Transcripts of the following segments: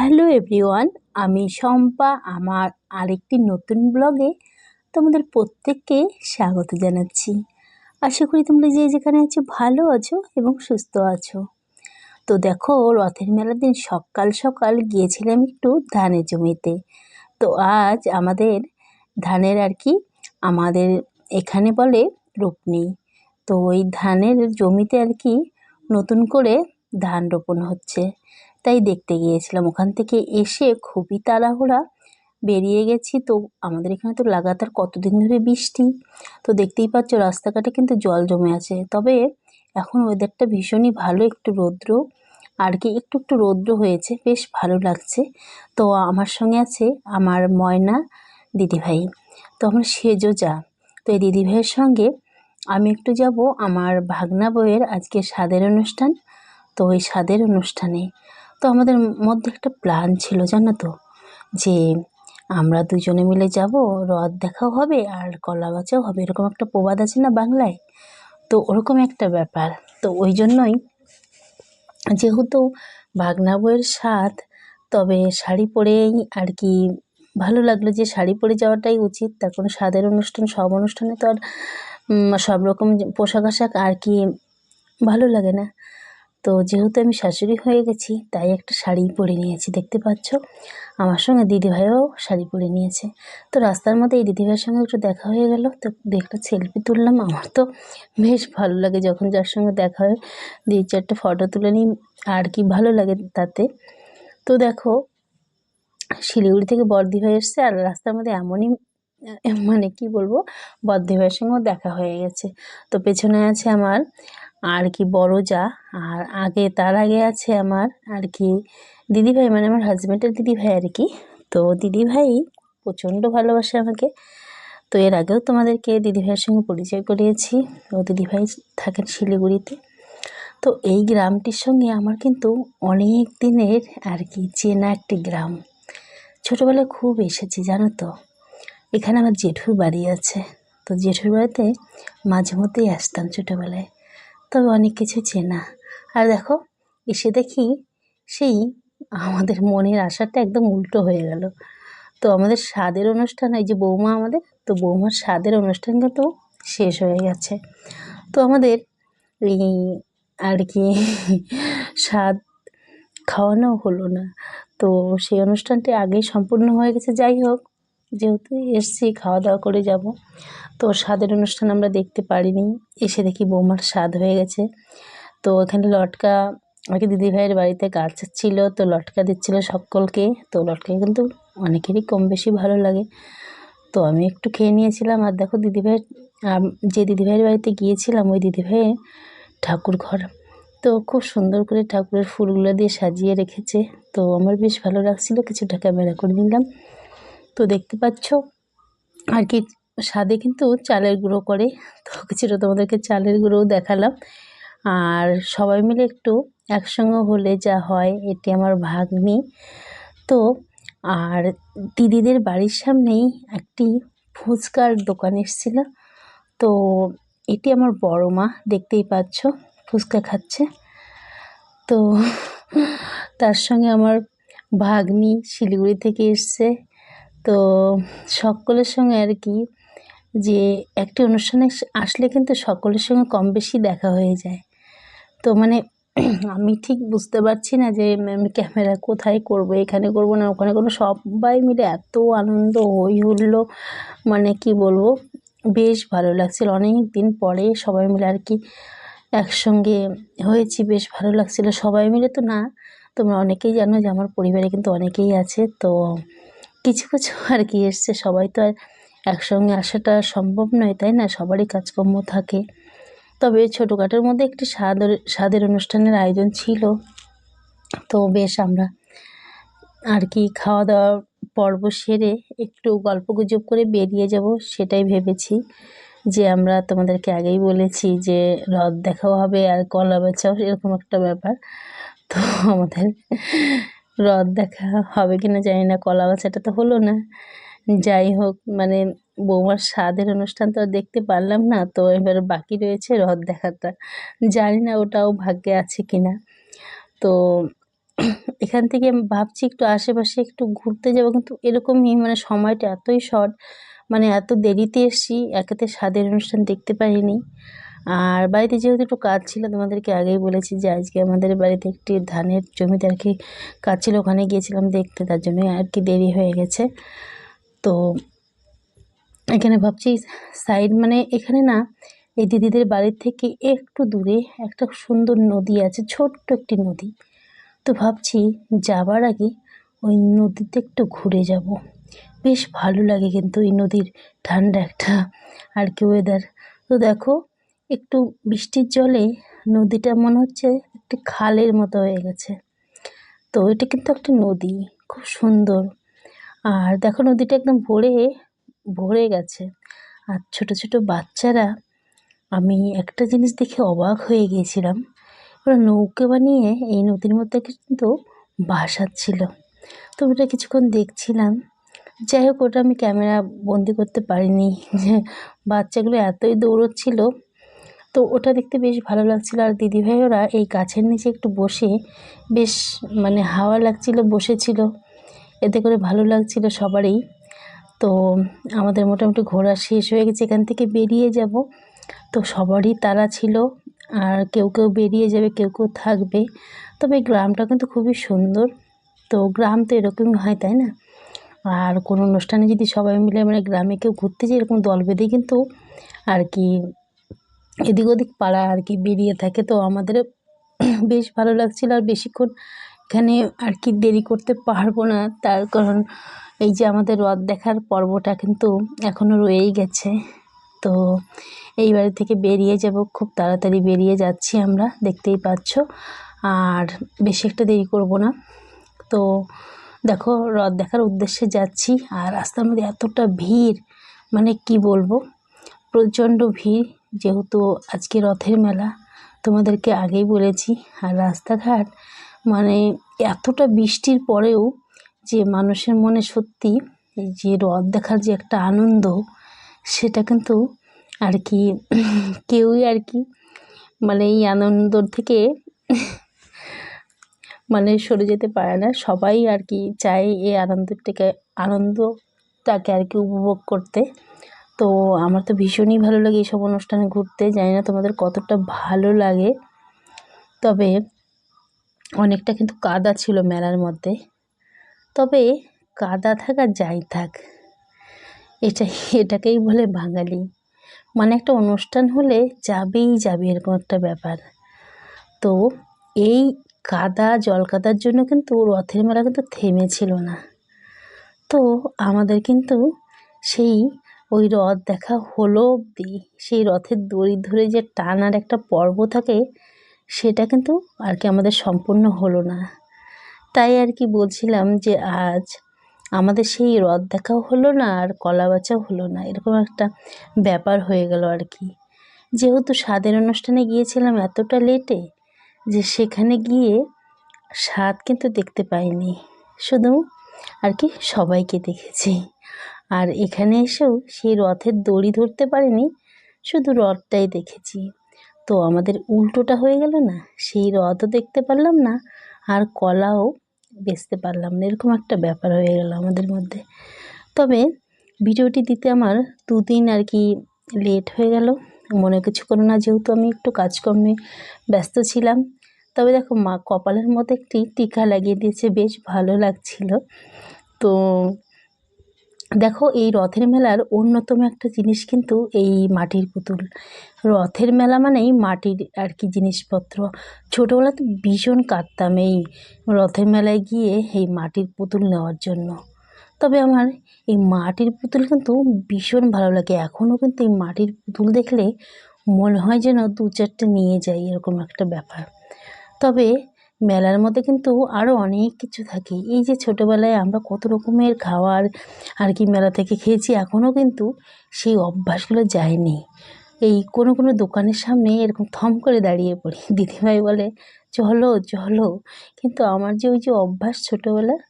Hello everyone, আমি শম্পা, আমার আরেকটি নতুন ব্লগে তোমাদের প্রত্যেককে স্বাগত জানাচ্ছি। আশা করি তোমরা যে যেখানে আছো ভালো আছো এবং সুস্থ আছো। তো দেখো, রথের মেলার দিন সকাল সকাল গিয়েছিলাম একটু ধানের জমিতে। তো আজ আমাদের ধানের আর কি, আমাদের এখানে বলে রোপনি তো ওই ধানের জমিতে আর কি নতুন করে ধান রোপণ হচ্ছে। তাই দেখতে গিয়েছিলাম। ওখান থেকে এসে খুবই তাড়াহুড়া বেরিয়ে গেছি। তো আমাদের এখানে তো লাগাতার কতদিন ধরে বৃষ্টি? তো দেখতেই পাচ্ছ রাস্তাঘাটে কিন্তু জল জমে আছে। তবে এখন ওয়েদারটা ভীষণই ভালো, একটু রৌদ্র। আর কি, একটু একটু রৌদ্র হয়েছে, বেশ ভালো লাগছে। তো আমার সঙ্গে আছে আমার ময়না দিদিভাই। তো আমার সেজো যা। তো এই দিদিভাইয়ের সঙ্গে আমি একটু যাব আমার ভাগনা বইয়ের আজকে স্বাদের অনুষ্ঠান। তো ওই স্বাদের অনুষ্ঠানে। তো আমাদের মধ্যে একটা প্ল্যান ছিল, জানো তো? যে আমরা দুজনে মিলে যাব, রথ দেখাও হবে আর কলা বাচাও হবে। এরকম একটা প্রবাদ আছে না বাংলায়? তো ওরকম একটা ব্যাপার। তো ওই জন্যই যেহেতু ভাগনা বইয়ের স্বাদ, তবে শাড়ি পরেই আর কি ভালো লাগল যে শাড়ি পরে যাওয়াটাই উচিত। তার কোনো স্বাদের অনুষ্ঠান, সব অনুষ্ঠানে তো আর সব রকম পোশাক আশাক আর কি ভালো লাগে না। তো যেহেতু আমি শাশুড়ি হয়ে গেছি, তাই একটা শাড়ি পরে নিয়েছি, দেখতে পাচ্ছ? আমার সঙ্গে দিদিভাইও শাড়ি পরে নিয়েছে। তো রাস্তার মধ্যে এই দিদিভাইয়ের সঙ্গে একটু দেখা হয়ে গেল। তো একটা সেলফি তুললাম, আমার তো বেশ ভালো লাগে যখন যার সঙ্গে দেখা হয়। দুই চারটে ফটো তুলে নিই, আর কি ভালো লাগে তাতে। তো দেখো, শিলিগুড়ি থেকে বর্দিভাই এসছে, আর রাস্তার মধ্যে এমনই মানে কি বলব? বর্দিভাইয়ের সঙ্গেও দেখা হয়ে গেছে। তো পেছনে আছে আমার আর কি বড় যা, আর আগে তার আগে আছে আমার আর কি দিদিভাই মানে আমার হাজব্যান্ডের দিদিভাই আর কি। তো দিদিভাই প্রচণ্ড ভালোবাসে আমাকে। তো এর আগেও তোমাদেরকে দিদিভাইয়ের সঙ্গে পরিচয় করিয়েছি। ও দিদিভাই থাকেন শিলিগুড়িতে। তো এই গ্রামটির সঙ্গে আমার কিন্তু অনেক দিনের আর কি চেনা একটি গ্রাম। ছোটোবেলায় খুব এসেছি, জানো তো? এখানে আমার জেঠুর বাড়ি আছে। তো জেঠুর বাড়িতে মাঝে মধ্যেই আসতাম ছোটোবেলায়। তবে অনেক কিছু চেনা। আর দেখো, এসে দেখি সেই আমাদের মনের আশাটা একদম উল্টো হয়ে গেল। তো আমাদের স্বাদের অনুষ্ঠান, এই যে বৌমা আমাদের, তো বৌমার স্বাদের অনুষ্ঠান কিন্তু শেষ হয়ে গেছে। তো আমাদের এই আর কি স্বাদ খাওয়ানো হলো না। তো সেই অনুষ্ঠানটি আগেই সম্পূর্ণ হয়ে গেছে। যাই হোক যেহেতু এসছি খাওয়া দাওয়া করে যাব। তো স্বাদের অনুষ্ঠান আমরা দেখতে পারিনি। এসে দেখি বৌমার স্বাদ হয়ে গেছে। তো এখানে লটকা, আমাকে দিদিভাইয়ের বাড়িতে গাছ ছিল, তো লটকা দিচ্ছিল সকলকে। তো লটকা কিন্তু অনেকেরই কম বেশি ভালো লাগে। তো আমি একটু খেয়ে নিয়েছিলাম। আর দেখো দিদিভাইয়ের যে দিদিভাইয়ের বাড়িতে গিয়েছিলাম, ওই দিদিভাইয়ের ঠাকুর ঘর। তো খুব সুন্দর করে ঠাকুরের ফুলগুলো দিয়ে সাজিয়ে রেখেছে। তো আমার বেশ ভালো লাগছিল, কিছুটা ক্যামেরা করে নিলাম। তো দেখতে পাচ্ছ? আর কি স্বাদে কিন্তু চালের গুঁড়ো করে। তো কিছুটা তোমাদেরকে চালের গুঁড়োও দেখালাম। আর সবাই মিলে একটু একসঙ্গে হলে যা হয়, এটি আমার ভাগ্নি। তো আর দিদিদের বাড়ির সামনেই একটি ফুচকার দোকান এসেছিল। তো এটি আমার বড় মা, দেখতেই পাচ্ছ, ফুচকা খাচ্ছে। তো তার সঙ্গে আমার ভাগ্নি শিলিগুড়ি থেকে এসছে। তো সকলের সঙ্গে আর কি যে একটি অনুষ্ঠানে আসলে কিন্তু সকলের সঙ্গে কম বেশি দেখা হয়ে যায়। তো মানে আমি ঠিক বুঝতে পারছি না যে আমি ক্যামেরা কোথায় করব, এখানে করব না, ওখানে করব সবাই মিলে এত আনন্দ হই হুল্লো মানে কি বলব, বেশ ভালো লাগছিল। অনেক দিন পরে সবাই মিলে আর কি একসঙ্গে হয়েছি, বেশ ভালো লাগছিল। সবাই মিলে তো না, তোমরা অনেকেই জানো যে আমার পরিবারে কিন্তু অনেকেই আছে, তো কিছু কিছু আর কি এসছে। সবাই তো আর একসঙ্গে আসাটা সম্ভব নয়, তাই না? সবারই কাজকর্ম থাকে। তবে ছোটোখাটোর মধ্যে একটি স্বাদের স্বাদের অনুষ্ঠানের আয়োজন ছিল। তো বেশ আমরা আর কি খাওয়া দাওয়া পর্ব সেরে একটু গল্প গুজব করে বেরিয়ে যাব সেটাই ভেবেছি। যে আমরা তোমাদেরকে আগেই বলেছি যে রথ দেখাও হবে আর কলা বেচাও, এরকম একটা ব্যাপার। তো আমাদের রথ দেখা হবে কি না জানি না কলা বাছাটা তো হলো না। যাই হোক মানে বৌমার স্বাদের অনুষ্ঠান তো দেখতে পারলাম না, তো এবার বাকি রয়েছে রথ দেখাটা। জানি না ওটাও ভাগ্যে আছে কি না তো এখান থেকে ভাবছি একটু আশেপাশে একটু ঘুরতে যাব, কিন্তু এরকমই মানে সময়টা এতই শর্ট মানে এত দেরিতে এসছি, একেতে স্বাদের অনুষ্ঠান দেখতে পারিনি। আর বাড়িতে যেহেতু একটু কাজ ছিল, তোমাদেরকে আগেই বলেছি যে আজকে আমাদের বাড়িতে একটি ধানের জমিতে আর কি কাজ ছিল, ওখানে গিয়েছিলাম দেখতে, তার জন্যই আর কি দেরি হয়ে গেছে। তো এখানে ভাবছি সাইড মানে এখানে না, এই দিদিদের বাড়ির থেকে একটু দূরে একটা সুন্দর নদী আছে, ছোট্ট একটি নদী। তো ভাবছি যাবার আগে ওই নদীতে একটু ঘুরে যাব। বেশ ভালো লাগে কিন্তু ওই নদীর ঠান্ডা একটা আর কি ওয়েদার তো দেখো একটু বৃষ্টির জলে নদীটা মনে হচ্ছে একটি খালের মতো হয়ে গেছে। তো এটা কিন্তু একটা নদী, খুব সুন্দর। আর দেখো নদীটা একদম ভরে ভরে গেছে। আর ছোট ছোট বাচ্চারা, আমি একটা জিনিস দেখে অবাক হয়ে গিয়েছিলাম। ওরা নৌকা বানিয়ে এই নদীর মধ্যে কিন্তু ভাসাচ্ছিল। তো ওটা কিছুক্ষণ দেখছিলাম। যাই হোক, ওটা আমি ক্যামেরা বন্দি করতে পারিনি। বাচ্চাগুলো এতই দৌড়চ্ছিল তো ওটা দেখতে বেশ ভালো লাগছিল। আর দিদিভাই ওরা এই গাছের নিচে একটু বসে বেশ মানে হাওয়া লাগছিল, বসেছিল। এতে করে ভালো লাগছিল সবারই। তো আমাদের মোটামুটি ঘোরা শেষ হয়ে গেছে, এখান থেকে বেরিয়ে যাব। তো সবারই তারা ছিল, আর কেউ কেউ বেরিয়ে যাবে, কেউ কেউ থাকবে। তবে গ্রামটা কিন্তু খুবই সুন্দর। তো গ্রাম তো এরকমই হয়, তাই না? আর কোনো অনুষ্ঠানে যদি সবাই মিলে মানে গ্রামে কেউ ঘুরতে যায় এরকম দল বেঁধে কিন্তু আর কি এদিক ওদিক পাড়া আর কি বেরিয়ে থাকে। তো আমাদের বেশ ভালো লাগছিল আর বেশিক্ষণ এখানে আর কি দেরি করতে পারব না। তার কারণ এই যে আমাদের রথ দেখার পর্বটা কিন্তু এখনও রয়েই গেছে। তো এই বাড়ি থেকে বেরিয়ে যাব, খুব তাড়াতাড়ি বেরিয়ে যাচ্ছি আমরা, দেখতেই পাচ্ছ। আর বেশি একটা দেরি করব না। তো দেখো, রথ দেখার উদ্দেশ্যে যাচ্ছি। আর রাস্তার মধ্যে এতটা ভিড় মানে কি বলব, প্রচণ্ড ভিড়। যেহেতু আজকে রথের মেলা, তোমাদেরকে আগেই বলেছি। আর রাস্তাঘাট মানে এতটা বৃষ্টির পরেও যে মানুষের মনে সত্যি যে রথ দেখার যে একটা আনন্দ, সেটা কিন্তু আর কি কেউই আর কি মানে এই আনন্দর থেকে মানে সরে যেতে পারে না। সবাই আর কি চায় এই আনন্দটাকে আনন্দটাকে আর কি উপভোগ করতে। তো আমার তো ভীষণই ভালো লাগে এইসব অনুষ্ঠানে ঘুরতে। জানি না তোমাদের কতটা ভালো লাগে। তবে অনেকটা কিন্তু কাদা ছিল মেলার মধ্যে। তবে কাদা থাক যাই থাক, এটা, এটাকেই বলে বাঙালি। মানে একটা অনুষ্ঠান হলে যাবেই যাবে এরকম একটা ব্যাপার। তো এই কাদা জল কাদার জন্য কিন্তু রথের মেলা কিন্তু থেমেছিল না। তো আমাদের কিন্তু সেই ওই রথ দেখা হলো অবধি সেই রথের দড়ি ধরে যে টানার একটা পর্ব থাকে, সেটা কিন্তু আর কি আমাদের সম্পূর্ণ হলো না। তাই আর কি বলছিলাম যে আজ আমাদের সেই রথ দেখাও হলো না আর কলা বাচাও হলো না, এরকম একটা ব্যাপার হয়ে গেল আর কি। যেহেতু স্বাদের অনুষ্ঠানে গিয়েছিলাম এতটা লেটে যে সেখানে গিয়ে স্বাদ কিন্তু দেখতে পাইনি, শুধু আর কি সবাইকে দেখেছি। আর এখানে এসেও সেই রথের দড়ি ধরতে পারিনি, শুধু রথটাই দেখেছি। তো আমাদের উল্টোটা হয়ে গেল না, সেই রথও দেখতে পারলাম না, আর কলাও বেচতে পারলাম না, এরকম একটা ব্যাপার হয়ে গেল আমাদের মধ্যে। তবে ভিডিওটি দিতে আমার দুদিন আর কি লেট হয়ে গেল, মনে কিছু করো না, যেহেতু আমি একটু কাজকর্মে ব্যস্ত ছিলাম। তবে দেখো, মা কপালের মতো একটি টিকা লাগিয়ে দিয়েছে, বেশ ভালো লাগছিল। তো দেখো, এই রথের মেলার অন্যতম একটা জিনিস কিন্তু এই মাটির পুতুল। রথের মেলা মানেই মাটির আর কি জিনিসপত্র। ছোটোবেলাতে ভীষণ কাঁদতাম এই রথের মেলায় গিয়ে এই মাটির পুতুল নেওয়ার জন্য। তবে আমার এই মাটির পুতুল কিন্তু ভীষণ ভালো লাগে। এখনও কিন্তু এই মাটির পুতুল দেখলে মনে হয় যেন দু চারটে নিয়ে যাই, এরকম একটা ব্যাপার। তবে মেলার মধ্যে কিন্তু আরও অনেক কিছু থাকে। এই যে ছোটোবেলায় আমরা কত রকমের খাওয়ার আর কি মেলা থেকে খেয়েছি এখনও কিন্তু সেই অভ্যাসগুলো যায়নি। এই কোনো কোনো দোকানের সামনে এরকম থম করে দাঁড়িয়ে পড়ি। দিদিভাই বলে, চলো চলো। কিন্তু আমার যে ওই যে অভ্যাস ছোটোবেলার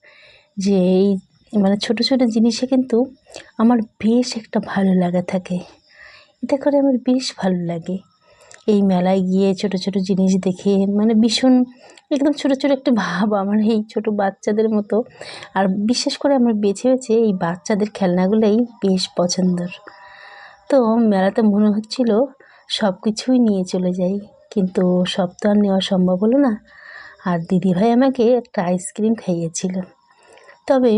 যে এই মানে ছোটো ছোটো জিনিসে কিন্তু আমার বেশ একটা ভালো লাগা থাকে। এটা করে আমার বেশ ভালো লাগে। এই মেলায় গিয়ে ছোট ছোট জিনিস দেখে মানে ভীষণ একদম ছোট ছোট একটা ভাব আমার এই ছোট বাচ্চাদের মতো। আর বিশেষ করে আমার বেছে বেছে এই বাচ্চাদের খেলনাগুলোই বেশ পছন্দর। তো মেলাতে মনে হচ্ছিল সব কিছুই নিয়ে চলে যাই, কিন্তু সব তো আর নেওয়া সম্ভব হলো না। আর দিদিভাই আমাকে একটা আইসক্রিম খাইয়েছিল। তবে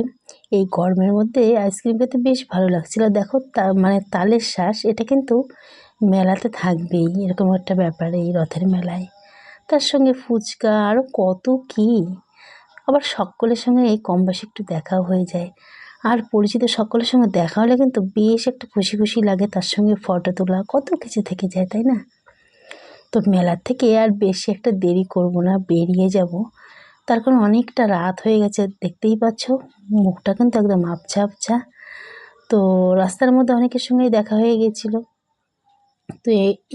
এই গরমের মধ্যে আইসক্রিম খেতে বেশ ভালো লাগছিল। দেখো তা মানে তালের শ্বাস, এটা কিন্তু মেলাতে থাকবেই, এরকম একটা ব্যাপার এই রথের মেলায়। তার সঙ্গে ফুচকা আরও কত কী। আবার সকলের সঙ্গে এই কম বেশি একটু দেখাও হয়ে যায়। আর পরিচিত সকলের সঙ্গে দেখা হলে কিন্তু বেশ একটা খুশি খুশি লাগে, তার সঙ্গে ফটো তোলা, কত কিছু থেকে যায়, তাই না? তো মেলার থেকে আর বেশি একটা দেরি করব না, বেরিয়ে যাব। তার কারণ অনেকটা রাত হয়ে গেছে, দেখতেই পাচ্ছ, মুখটা কিন্তু একদম আবছা আবছা তো রাস্তার মধ্যে অনেকের সঙ্গেই দেখা হয়ে গেছিল। তো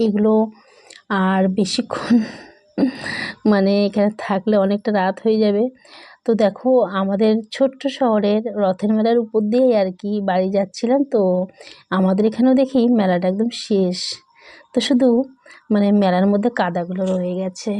এগুলো আর বেশিক্ষণ মানে এখানে থাকলে অনেকটা রাত হয়ে যাবে। তো দেখো, আমাদের ছোট্ট শহরের রথের মেলার উপর দিয়েই আর কি বাড়ি যাচ্ছিলাম। তো আমাদের এখানেও দেখি মেলাটা একদম শেষ। তো শুধু মানে মেলার মধ্যে কাদাগুলো রয়ে গেছে।